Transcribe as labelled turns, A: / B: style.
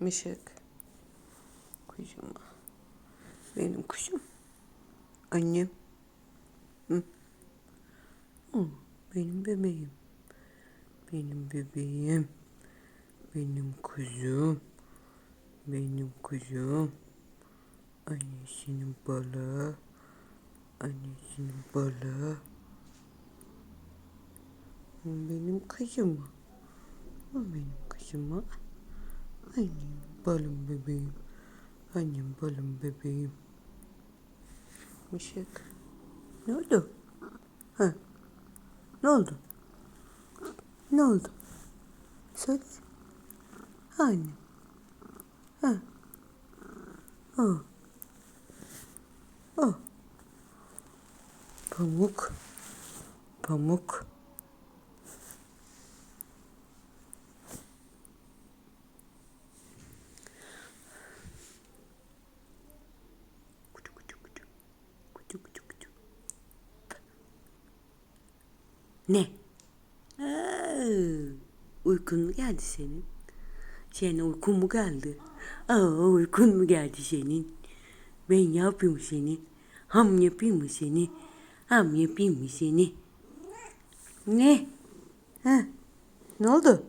A: Mışık. Kuzum. Benim kuzum. Annem. Hı, Benim bebeğim. Benim bebeğim. Benim kuzum. Benim kuzum. Annesinin balığı. Annesinin balığı. Benim kızım. O benim kızım. Annem balım bebeğim. Annem balım bebeğim. Mışık. Ne oldu? Ha? Ne oldu? Ne oldu? Söyle. Anne. Ha. Oh. Oh. Pamuk. Pamuk. Ne? Aa, uykun mu geldi senin? Senin uykun mu geldi? Aa, uykun mu geldi senin? Ben yapayım seni? Ham yapayım mı seni? Ham yapayım mı seni? Ne? Ha? Ne oldu?